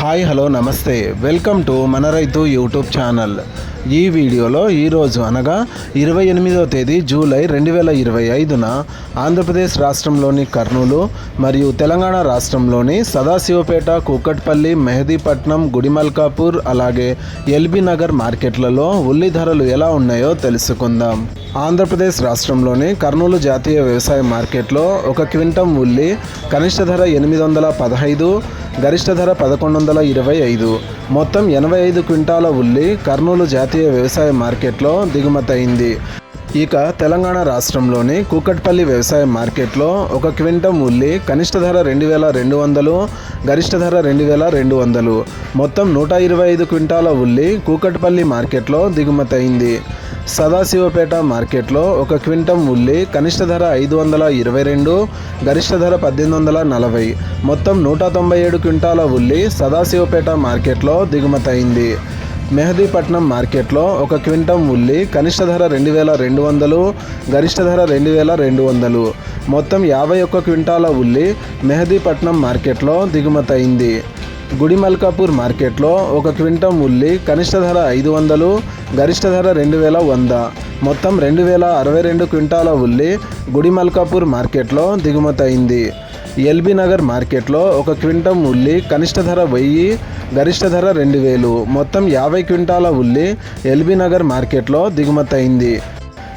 Hi hello నమస్తే. Welcome to మన రైతు యూట్యూబ్ ఛానల్. ఈ వీడియోలో ఈరోజు అనగా ఇరవై ఎనిమిదవ తేదీ జూలై రెండు వేల ఇరవై ఐదున ఆంధ్రప్రదేశ్ రాష్ట్రంలోని కర్నూలు మరియు తెలంగాణ రాష్ట్రంలోని సదాశివపేట కూకట్పల్లి మెహదీపట్నం గుడిమల్కాపూర్ అలాగే ఎల్బీ నగర్ మార్కెట్లలో ఉల్లి ధరలు ఎలా ఉన్నాయో తెలుసుకుందాం. ఆంధ్రప్రదేశ్ రాష్ట్రంలోని కర్నూలు జాతీయ వ్యవసాయ మార్కెట్లో ఒక క్వింటం ఉల్లి కనిష్ట ధర ఎనిమిది వందల పదహైదు గరిష్ట ధర పదకొండు వందల ఇరవై ఐదు. మొత్తం ఎనభై ఐదు క్వింటాల ఉల్లి కర్నూలు జాతీయ వ్యవసాయ మార్కెట్లో దిగుమతయింది. ఇక తెలంగాణ రాష్ట్రంలోని కూకట్పల్లి వ్యవసాయ మార్కెట్లో ఒక క్వింటం ఉల్లి కనిష్ట ధర రెండు వేల రెండు వందలు గరిష్ట ధర రెండు వేల రెండు వందలు. మొత్తం నూట ఇరవై ఐదు క్వింటాల ఉల్లి కూకట్పల్లి మార్కెట్లో దిగుమతయింది. సదాశివపేట మార్కెట్లో ఒక క్వింటం ఉల్లి కనిష్ట ధర ఐదు వందల ఇరవై రెండు గరిష్ట ధర పద్దెనిమిది వందల నలభై. మొత్తం నూట తొంభై ఏడు క్వింటాల ఉల్లి సదాశివపేట మార్కెట్లో దిగుమతయింది. మెహదీపట్నం మార్కెట్లో ఒక క్వింటం ఉల్లి కనిష్ట ధర రెండు వేల రెండు వందలు గరిష్ట ధర రెండు వేల రెండు వందలు. మొత్తం యాభై ఒక్క క్వింటాల ఉల్లి మెహదీపట్నం మార్కెట్లో దిగుమతయింది. గుడిమల్కాపూర్ మార్కెట్లో ఒక క్వింటం ఉల్లి కనిష్ట ధర ఐదు వందలు గరిష్ట ధర రెండు వేల వంద. మొత్తం రెండు వేల అరవై రెండు క్వింటాల ఉల్లి గుడిమల్కాపూర్ మార్కెట్లో దిగుమతయింది ఎల్బీ నగర్ మార్కెట్లో ఒక క్వింటం ఉల్లి కనిష్ట ధర వెయ్యి గరిష్ట ధర రెండు వేలు. మొత్తం యాభై క్వింటాల ఉల్లి ఎల్బీ నగర్ మార్కెట్లో దిగుమతయింది